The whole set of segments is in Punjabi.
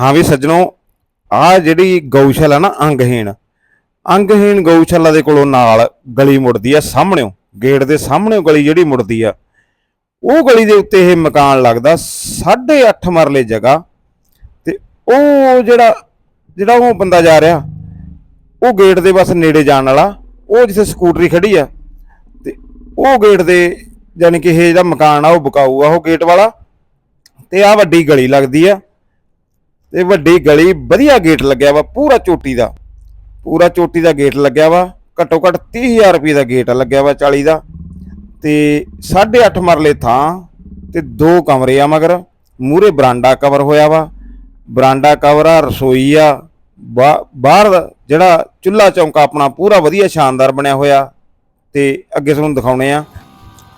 ਹਾਂ ਵੀ ਸੱਜਣੋ ਆ ਜਿਹੜੀ ਗਊਸ਼ਾਲਾ ਨਾ, ਅੰਗਹੀਣ। ਅੰਗਹੀਣ ਗਊਸ਼ਾਲਾ ਦੇ ਕੋਲੋਂ ਨਾਲ ਗਲੀ ਮੁੜਦੀ ਆ ਸਾਹਮਣਿਓ ਗੇਟ ਦੇ ਸਾਹਮਣਿਓ ਗਲੀ ਜਿਹੜੀ ਮੁੜਦੀ ਆ, ਉਹ ਗਲੀ ਦੇ ਉੱਤੇ ਇਹ ਮਕਾਨ ਲੱਗਦਾ 8.5 ਮਰਲੇ ਜਗ੍ਹਾ, ਤੇ ਉਹ ਜਿਹੜਾ ਜਿਹੜਾ ਉਹ ਬੰਦਾ ਜਾ ਰਿਹਾ, ਉਹ ਗੇਟ ਦੇ ਬਸ ਨੇੜੇ ਜਾਣ ਵਾਲਾ, ਉਹ ਜਿੱਥੇ ਸਕੂਟਰੀ ਖੜੀ ਆ, ਤੇ ਉਹ ਗੇਟ ਦੇ ਯਾਨੀ ਕਿ ਇਹ ਜਿਹੜਾ ਮਕਾਨ ਆ, ਉਹ ਬਕਾਊ ਆ ਉਹ ਗੇਟ ਵਾਲਾ, ਤੇ ਆ ਵੱਡੀ ਗਲੀ ਲੱਗਦੀ ਆ। ਤੇ ਵੱਡੀ ਗਲੀ ਵਧੀਆ ਗੇਟ ਲੱਗਿਆ ਵਾ, ਪੂਰਾ ਚੋਟੀ ਦਾ। ਪੂਰਾ ਚੋਟੀ ਦਾ ਗੇਟ ਲੱਗਿਆ ਵਾ, ਘੱਟੋ ਘੱਟ 30000 ਰੁਪਏ ਦਾ ਗੇਟ ਲੱਗਿਆ ਵਾ 40 ਦਾ। ਤੇ 8.5 ਮਰਲੇ ਥਾਂ ਤੇ ਦੋ ਕਮਰੇ ਆ ਮਗਰ ਮੂਰੇ ਬਰਾਂਡਾ ਕਵਰ ਹੋਇਆ ਵਾ। ਬਰਾਂਡਾ ਕਵਰ ਆ, ਰਸੋਈ ਆ, ਬਾ- ਬਾਹਰ ਜਿਹੜਾ ਚੁੱਲਾ ਚੌਂਕਾ ਆਪਣਾ ਪੂਰਾ ਵਧੀਆ ਸ਼ਾਨਦਾਰ ਬਣਿਆ ਹੋਇਆ। ਤੇ ਅੱਗੇ ਤੁਹਾਨੂੰ ਦਿਖਾਉਣੇ ਆ।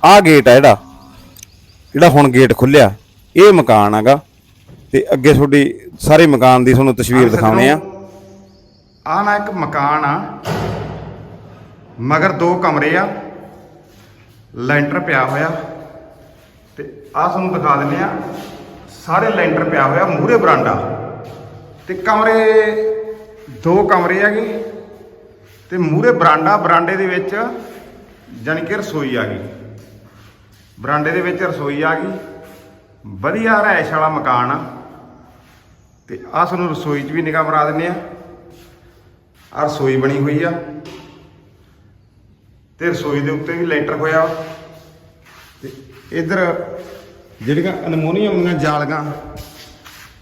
ਆਹ ਗੇਟ ਆ ਜਿਹੜਾ ਜਿਹੜਾ ਹੁਣ ਗੇਟ ਖੁੱਲਿਆ ਇਹ ਮਕਾਨ ਹੈਗਾ। ਤੇ ਅੱਗੇ ਤੁਹਾਡੀ ਸਾਰੇ ਮਕਾਨ ਦੀ ਤੁਹਾਨੂੰ ਤਸਵੀਰ ਦਿਖਾਉਣੇ ਆ। ਆਹ ਨਾ ਇੱਕ ਮਕਾਨ ਆ। ਮਗਰ ਦੋ ਕਮਰੇ ਆ। ਲੈਂਟਰ ਪਿਆ ਹੋਇਆ। ਤੇ ਆਹ ਤੁਹਾਨੂੰ ਦਿਖਾ ਦਿੰਨੇ ਆ। ਸਾਰੇ ਲੈਂਟਰ ਪਿਆ ਹੋਇਆ ਮੂਹਰੇ ਬਰਾਂਡਾ। ਤੇ ਕਮਰੇ ਦੋ ਕਮਰੇ ਹੈਗੇ। ਤੇ ਮੂਹਰੇ ਬਰਾਂਡਾ ਬਰਾਂਡੇ ਦੇ ਵਿੱਚ ਜਾਨੀ ਕਿ ਰਸੋਈ ਆ ਗਈ। ਬਰਾਂਡੇ ਦੇ ਵਿੱਚ ਰਸੋਈ ਆ ਗਈ। ਵਧੀਆ ਰਹਿائش ਵਾਲਾ ਮਕਾਨ ਆ। ਤੇ ਆ ਤੁਹਾਨੂੰ ਰਸੋਈ 'ਚ ਵੀ ਨਿਗਾਹ ਮਰਾ ਦਿੰਨੇ ਆ। ਆ ਰਸੋਈ ਬਣੀ ਹੋਈ ਆ। ਤੇ ਰਸੋਈ ਦੇ ਉੱਤੇ ਵੀ ਲੈਂਟਰ ਹੋਇਆ ਵਾ। ਤੇ ਇਧਰ ਜਿਹੜੀਆਂ ਅਲਮੋਨੀਅਮ ਦੀਆਂ ਜਾਲੀਆਂ,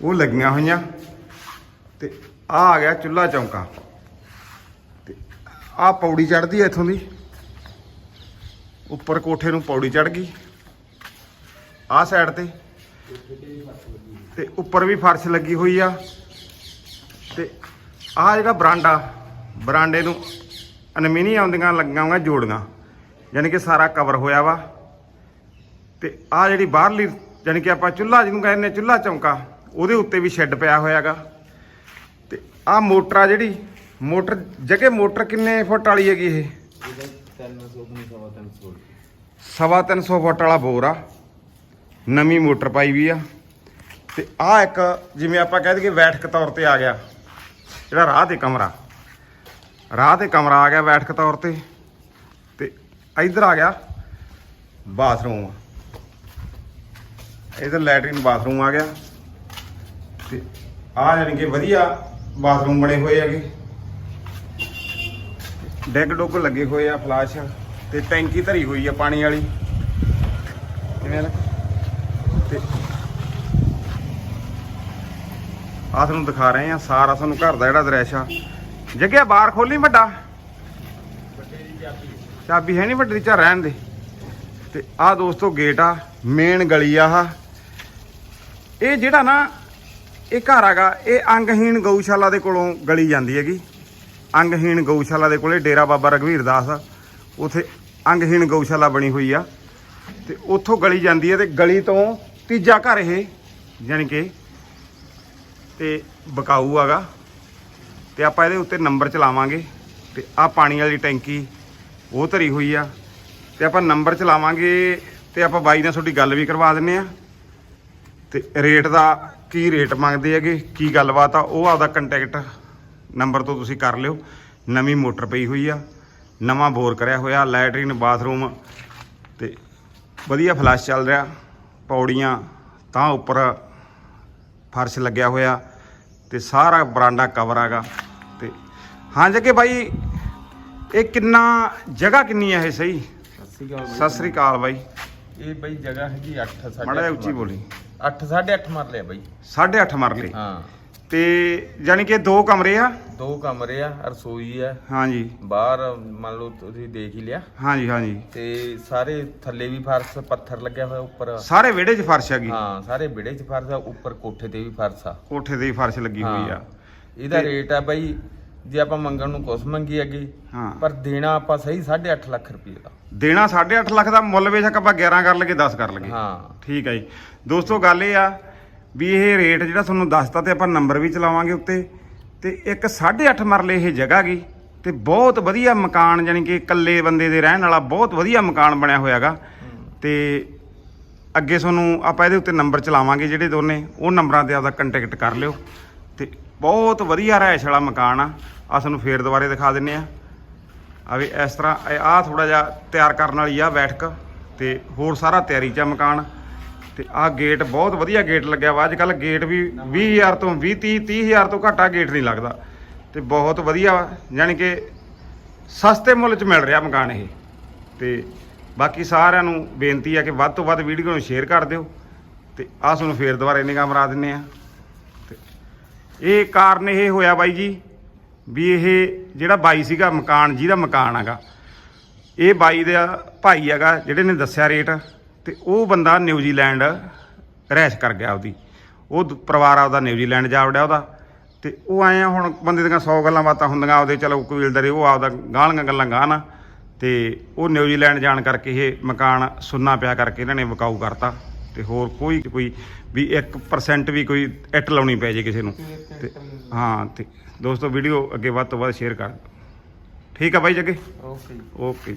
ਉਹ ਲੱਗੀਆਂ ਹੋਈਆਂ। ਤੇ ਆ ਆ ਗਿਆ ਚੁੱਲਾ ਚੌਂਕਾ। ਤੇ ਆ ਪੌੜੀ ਚੜਦੀ ਐ ਇੱਥੋਂ ਦੀ। ਉੱਪਰ ਕੋਠੇ ਨੂੰ ਪੌੜੀ ਚੜ ਗਈ। ਆ ਸਾਈਡ ਤੇ ਤੇ ਉੱਪਰ ਵੀ ਫਰਸ਼ ਲੱਗੀ ਹੋਈ ਆ। ਤੇ ਆਹ ਜਿਹੜਾ ਬਰਾਂਡਾ ਬਰਾਂਡੇ ਨੂੰ ਅਲਮੀਨੀਅਮ ਦੀਆਂ ਲੱਗੀਆਂ ਹੋਈਆਂ ਜੋੜੀਆਂ ਯਾਨੀ ਕਿ ਸਾਰਾ ਕਵਰ ਹੋਇਆ ਵਾ। ਤੇ ਆਹ ਜਿਹੜੀ ਬਾਹਰਲੀ ਯਾਨੀ ਕਿ ਆਪਾਂ ਚੁੱਲ੍ਹਾ ਜਿਹਨੂੰ ਕਹਿੰਦੇ ਨੇ ਚੁੱਲ੍ਹਾ ਚੌਂਕਾ ਉਹਦੇ ਉੱਤੇ ਵੀ ਸ਼ੈੱਡ ਪਿਆ ਹੋਇਆਗਾ। ਤੇ ਆਹ ਮੋਟਰ ਆ ਜਿਹੜੀ ਮੋਟਰ ਜਗੇ ਮੋਟਰ ਕਿੰਨੇ ਫੁੱਟ ਵਾਲੀ ਹੈਗੀ ਇਹ? ਸਵਾ ਤਿੰਨ ਸੌ ਫੁੱਟ ਵਾਲਾ ਬੋਰ ਆ। ਨਵੀਂ ਮੋਟਰ ਪਾਈ ਵੀ ਆ। ਤੇ ਆ ਇੱਕ ਜਿਵੇਂ ਆਪਾਂ ਕਹਿ ਦਈਏ ਬੈਠਕ ਤੌਰ ਤੇ ਆ ਗਿਆ। ਜਿਹੜਾ ਰਾਹ ਤੇ ਕਮਰਾ। ਰਾਹ ਤੇ ਕਮਰਾ ਆ ਗਿਆ ਬੈਠਕ ਤੌਰ ਤੇ। ਤੇ ਇੱਧਰ ਆ ਗਿਆ ਬਾਥਰੂਮ। ਇਧਰ ਲੈਟਰਿਨ ਬਾਥਰੂਮ ਆ ਗਿਆ। ਤੇ ਆ ਜਾਨੀ ਕਿ ਵਧੀਆ ਬਾਥਰੂਮ ਬਣੇ ਹੋਏ ਹੈਗੇ। ਡੈਗ ਡੋਗ ਲੱਗੇ ਹੋਏ ਆ ਫਲਾਸ਼। ਤੇ ਟੈਂਕੀ ਧਰੀ ਹੋਈ ਆ ਪਾਣੀ ਵਾਲੀ। ਕਿਵੇਂ ਲੱਗ ਤੇ ਆ ਤੁਹਾਨੂੰ ਦਿਖਾ ਰਹੇ ਆ ਸਾਰਾ ਤੁਹਾਨੂੰ ਘਰ ਦਾ ਜਿਹੜਾ ਦ੍ਰਿਸ਼ ਆ। ਜੱਗਿਆ ਬਾਹਰ ਖੋਲੀ ਵੱਡਾ? ਚਾਬੀ ਹੈ ਨਹੀਂ ਵੱਡੀ ਚਾ ਰਹਿਣ ਦੇ। ਤੇ ਆ ਦੋਸਤੋ ਗੇਟ ਆ ਮੇਨ ਗਲੀ ਆ ਆਹ। ਇਹ ਜਿਹੜਾ ਨਾ, ਇਹ ਘਰ ਹੈਗਾ, ਇਹ ਅੰਗਹੀਣ ਗਊਸ਼ਾਲਾ ਦੇ ਕੋਲੋਂ ਗਲੀ ਜਾਂਦੀ ਹੈਗੀ। ਅੰਗਹੀਣ ਗਊਸ਼ਾਲਾ ਦੇ ਕੋਲੇ ਡੇਰਾ ਬਾਬਾ ਰਗਵੀਰ ਦਾਸ ਆ। ਉਥੇ ਅੰਗਹੀਣ ਗਊਸ਼ਾਲਾ ਬਣੀ ਹੋਈ ਆ। ਤੇ ਉੱਥੋਂ ਗਲੀ ਜਾਂਦੀ ਹੈ ਤੇ ਗਲੀ ਤੋਂ ਤੀਜਾ ਘਰ ਇਹ, ਯਾਨੀ ਕਿ ਤੇ ਬਕਾਊ ਹੈਗਾ। ਤੇ ਆਪਾਂ ਇਹਦੇ ਉੱਤੇ ਨੰਬਰ ਚਲਾਵਾਂਗੇ ਤੇ ਆ ਪਾਣੀ ਵਾਲੀ ਟੈਂਕੀ ਉਹ ਧਰੀ ਹੋਈ ਆ। ਤੇ ਆਪਾਂ ਨੰਬਰ ਚਲਾਵਾਂਗੇ ਤੇ ਆਪਾਂ ਬਾਈ ਨਾਲ ਤੁਹਾਡੀ ਗੱਲ ਵੀ ਕਰਵਾ ਦਿੰਨੇ ਆ। ਤੇ ਰੇਟ ਦਾ ਕੀ ਰੇਟ ਮੰਗਦੇ ਹੈਗੇ, ਕੀ ਗੱਲਬਾਤ ਆ, ਉਹ ਆਪਦਾ ਕੰਟੈਕਟ ਨੰਬਰ ਤੋਂ ਤੁਸੀਂ ਕਰ ਲਿਓ। ਨਵੀਂ ਮੋਟਰ ਪਈ ਹੋਈ ਆ, ਨਵਾਂ ਬੋਰ ਕਰਿਆ ਹੋਇਆ ਲੈਟਰਿਨ ਬਾਥਰੂਮ ਤੇ ਵਧੀਆ ਫਲੈਸ਼ ਚੱਲ ਰਿਹਾ। ਪੌੜੀਆਂ ਤਾਂ ਉੱਪਰ ਫਰਸ਼ ਲੱਗਿਆ ਹੋਇਆ ਤੇ ਸਾਰਾ ਬਰਾਂਡਾ ਕਵਰ ਹੈਗਾ ਤੇ ਹਾਂ ਜੱਗੇ ਬਾਈ ਇਹ ਕਿੰਨਾ ਜਗ੍ਹਾ ਕਿੰਨੀ ਹੈ ਇਹ ਸਹੀ? ਸਤਿ ਸ੍ਰੀ ਅਕਾਲ ਬਾਈ। ਇਹ ਬਈ ਜਗ੍ਹਾ ਹੈਗੀ 8 ਸਾਢੇ ਮਾੜਾ ਉੱਚੀ ਬੋਲੀ। 8 8.5 ਮਰਲੇ ਆ ਬਈ। 8.5 ਮਰਲੇ। ਹਾਂ। ਤੇ ਯਾਨੀ ਕਿ ਦੋ ਕਮਰੇ ਆ? ਦੋ ਕਮਰੇ ਆ ਰਸੋਈ ਆ। ਹਾਂਜੀ। ਬਾਹਰ ਮੰਨ ਲਓ ਤੁਸੀਂ ਦੇਖ ਹੀ ਲਿਆ। ਹਾਂਜੀ ਹਾਂਜੀ। ਤੇ ਸਾਰੇ ਥੱਲੇ ਵੀ ਫਰਸ਼ ਪੱਥਰ ਲੱਗਿਆ ਹੋਇਆ ਉੱਪਰ। ਸਾਰੇ ਵਿਹੜੇ 'ਚ ਫਰਸ਼ ਹੈਗੀ? ਹਾਂ ਸਾਰੇ ਵਿੜੇ 'ਚ ਫਰਸ਼ ਆ ਉੱਪਰ ਕੋਠੇ ਤੇ ਵੀ ਫਰਸ਼ ਆ। ਕੋਠੇ ਤੇ ਹੀ ਫਰਸ਼ ਲੱਗੀ ਹੋਈ ਆ। ਇਹਦਾ ਰੇਟ ਆ ਬਈ ਜੇ ਆਪਾਂ ਮੰਗਣ ਨੂੰ ਕੁਛ ਮੰਗੀ ਅੱਗੇ ਹਾਂ। ਪਰ ਦੇਣਾ ਆਪਾਂ ਸਹੀ 8.5 ਲੱਖ ਰੁਪਏ ਦਾ। ਦੇਣਾ 8.5 ਲੱਖ ਦਾ ਮੁੱਲ ਬੇਸ਼ੱਕ ਆਪਾਂ 11 ਕਰ ਲਗੇ 10 ਕਰ ਲਗੇ ਹਾਂ। ਠੀਕ ਹੈ ਜੀ। ਦੋਸਤੋ ਗੱਲ ਇਹ ਆ ਵੀ ਇਹ ਰੇਟ ਜਿਹੜਾ ਤੁਹਾਨੂੰ ਦੱਸਤਾ ਤੇ ਆਪਾਂ ਨੰਬਰ ਵੀ ਚਲਾਵਾਂਗੇ ਉੱਤੇ, ਤੇ ਇੱਕ 8.5 ਮਰਲੇ ਇਹ ਜਗ੍ਹਾ ਗਈ, ਤੇ ਬਹੁਤ ਵਧੀਆ ਮਕਾਨ ਯਾਨੀ ਕਿ ਇਕੱਲੇ ਬੰਦੇ ਦੇ ਰਹਿਣ ਵਾਲਾ ਬਹੁਤ ਵਧੀਆ ਮਕਾਨ ਬਣਿਆ ਹੋਇਆਗਾ ਤੇ ਅੱਗੇ ਤੁਹਾਨੂੰ ਆਪਾਂ ਇਹਦੇ ਉੱਤੇ ਨੰਬਰ ਚਲਾਵਾਂਗੇ ਜਿਹੜੇ ਦੋਨੇ, ਉਹ ਨੰਬਰਾਂ ਤੇ ਆਪਦਾ ਕੰਟੈਕਟ ਕਰ ਲਿਓ। ਤੇ ਬਹੁਤ ਵਧੀਆ ਰਹਿائش ਵਾਲਾ ਮਕਾਨ ਆ। ਆ ਤੁਹਾਨੂੰ ਫੇਰ ਦੁਬਾਰੇ ਦਿਖਾ ਦਿੰਨੇ ਆ। ਆ ਵੀ ਇਸ ਤਰ੍ਹਾਂ ਆ ਥੋੜਾ ਜਿਹਾ ਤਿਆਰ ਕਰਨ ਵਾਲੀ ਆ ਬੈਠਕ, ਤੇ ਹੋਰ ਸਾਰਾ ਤਿਆਰੀ ਚ ਮਕਾਨ। ਤੇ ਆ ਗੇਟ ਬਹੁਤ ਵਧੀਆ ਗੇਟ ਲੱਗਿਆ ਵਾ। ਅੱਜ ਕੱਲ ਗੇਟ ਵੀ 20000 ਤੋਂ 20 30 30000 ਤੋਂ ਘੱਟ ਗੇਟ ਨਹੀਂ ਲੱਗਦਾ। ਤੇ ਬਹੁਤ ਵਧੀਆ ਵਾ, ਯਾਨੀ ਕਿ ਸਸਤੇ ਮੁੱਲ 'ਚ ਮਿਲ ਰਿਹਾ ਮਕਾਨ ਇਹ। ਤੇ ਬਾਕੀ ਸਾਰਿਆਂ ਨੂੰ ਬੇਨਤੀ ਆ ਕਿ ਵੱਧ ਤੋਂ ਵੱਧ ਵੀਡੀਓ ਨੂੰ ਸ਼ੇਅਰ ਕਰ ਦਿਓ। ਤੇ ਆਹ ਤੁਹਾਨੂੰ ਫੇਰ ਦੁਬਾਰਾ ਨਿਗਾਹ ਮਰਾ ਦਿੰਨੇ ਆ। ਤੇ ਇਹ ਕਾਰਨ ਇਹ ਹੋਇਆ ਬਾਈ ਜੀ, ਵੀ ਇਹ ਜਿਹੜਾ ਬਾਈ ਸੀਗਾ ਮਕਾਨ, ਜਿਹਦਾ ਮਕਾਨ ਹੈਗਾ, ਇਹ ਬਾਈ ਦਾ ਭਾਈ ਹੈਗਾ, ਜਿਹੜੇ ਨੇ ਦੱਸਿਆ ਰੇਟ। ਤੇ ਉਹ ਬੰਦਾ ਨਿਊਜ਼ੀਲੈਂਡ ਰਹਿਸ਼ ਕਰ ਗਿਆ ਉਹਦੀ। ਉਹ ਪਰਿਵਾਰ ਆਪਦਾ ਨਿਊਜ਼ੀਲੈਂਡ ਜਾ ਵੜਿਆ ਉਹਦਾ ਤੇ ਉਹ ਆਏ ਆ ਹੁਣ ਬੰਦੇ ਦੀਆਂ 100 ਗੱਲਾਂ ਬਾਤਾਂ ਹੁੰਦੀਆਂ ਉਹਦੇ ਚਲੋ ਕਬੀਲਦਾਰੀ ਉਹ ਆਪਦਾ ਗਾਲੀਆਂ ਗੱਲਾਂ ਗਾਣਾ ਤੇ ਉਹ ਨਿਊਜ਼ੀਲੈਂਡ ਜਾਣ ਕਰਕੇ ਇਹ ਮਕਾਨ ਸੁੰਨਾ ਪਿਆ ਕਰਕੇ ਇਹਨਾਂ ਨੇ ਵਿਕਾਊ ਕਰਤਾ ਤੇ ਹੋਰ ਕੋਈ ਕੋਈ ਵੀ 1% ਵੀ ਕੋਈ ਇੱਟ ਲਾਉਣੀ ਪੈ ਜੇ ਕਿਸੇ ਨੂੰ। ਤੇ ਹਾਂ ਤੇ ਦੋਸਤੋ ਵੀਡੀਓ ਅੱਗੇ ਵੱਧ ਤੋਂ ਵੱਧ ਸ਼ੇਅਰ ਕਰ। ਠੀਕ ਆ ਬਾਈ ਜੱਗੇ? Okay okay